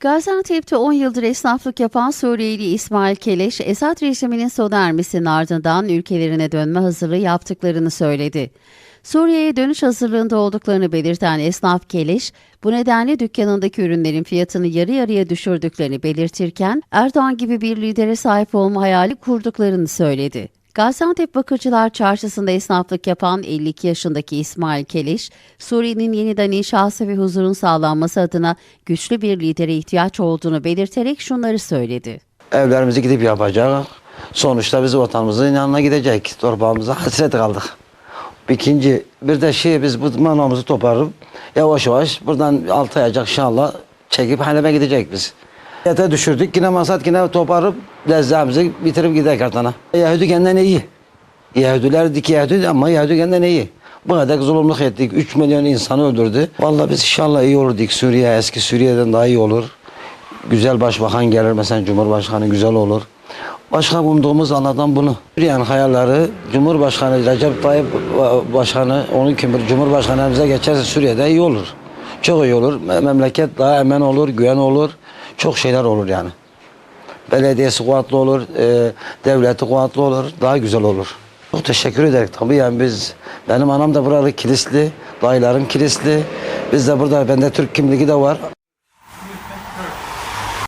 Gaziantep'te 10 yıldır esnaflık yapan Suriyeli İsmail Keleş, Esad rejiminin sona ermesinin ardından ülkelerine dönme hazırlığı yaptıklarını söyledi. Suriye'ye dönüş hazırlığında olduklarını belirten esnaf Keleş, bu nedenle dükkanındaki ürünlerin fiyatını yarı yarıya düşürdüklerini belirtirken, Erdoğan gibi bir lidere sahip olma hayali kurduklarını söyledi. Gaziantep Bakırcılar Çarşısı'nda esnaflık yapan 52 yaşındaki İsmail Keleş, Suriye'nin yeniden inşası ve huzurun sağlanması adına güçlü bir lidere ihtiyaç olduğunu belirterek şunları söyledi. Evlerimizi gidip yapacağız. Sonuçta biz vatanımızın yanına gidecek. Torbağımıza hasret kaldık. İkinci bir de şey biz bu manamızı toparıp yavaş yavaş buradan altı ayacak inşallah çekip Halep'e gidecek biz. Yete düşürdük yine masat yine toparıp lezzemizi bitirip gidelim kartana. Yahudi kendinden iyi. Yahudiler dik Yahudi ama Yahudi kendinden iyi. Bu kadar zulümlük ettik. 3 milyon insanı öldürdü. Vallahi biz inşallah iyi olur dik. Suriye eski Suriye'den daha iyi olur. Güzel başbakan gelir mesela Cumhurbaşkanı güzel olur. Başka umduğumuz Allah'tan bunu. Yani hayalleri Cumhurbaşkanı Recep Tayyip Başkanı onun kim Cumhurbaşkanımıza geçerse Suriye'de iyi olur. Çok iyi olur. Me- Memleket daha emen olur, güven olur. Çok şeyler olur yani. Belediyesi kuvvetli olur, e, devleti kuvvetli olur, daha güzel olur. Çok teşekkür ederim tabii yani biz, benim anam da buralı kilisli, dayılarım kilisli. Biz de burada, bende Türk kimliği de var.